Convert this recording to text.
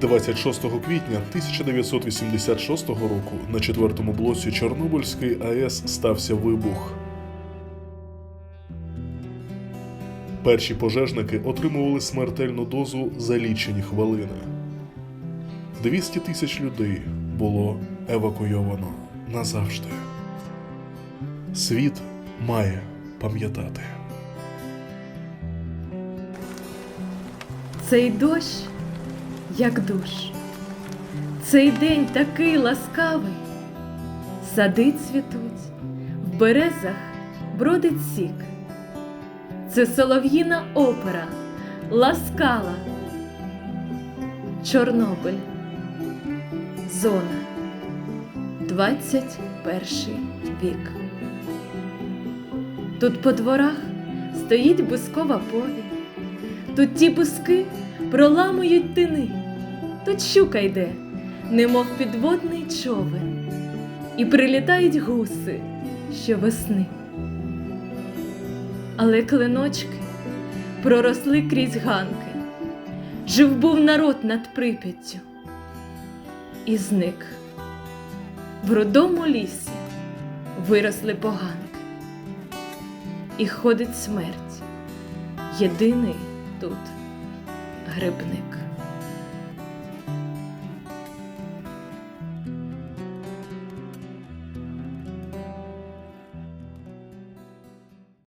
26 квітня 1986 року на четвертому блоці Чорнобильської АЕС стався вибух. Перші пожежники отримували смертельну дозу за лічені хвилини. 200 тисяч людей було евакуйовано назавжди. Світ має пам'ятати. Цей дощ, як душ, цей день такий ласкавий, сади цвітуть, в березах бродить сік. Це солов'їна опера, ласкала. Чорнобиль. Зона. 21 вік. Тут по дворах стоїть бускова повінь. Тут ті буски проламують тини, тут щука йде, немов підводний човен, і прилітають гуси щовесни. Але клиночки проросли крізь ганки, жив був народ над Прип'яттю і зник. В рудому лісі виросли поганки, і ходить смерть єдиний тут грибник.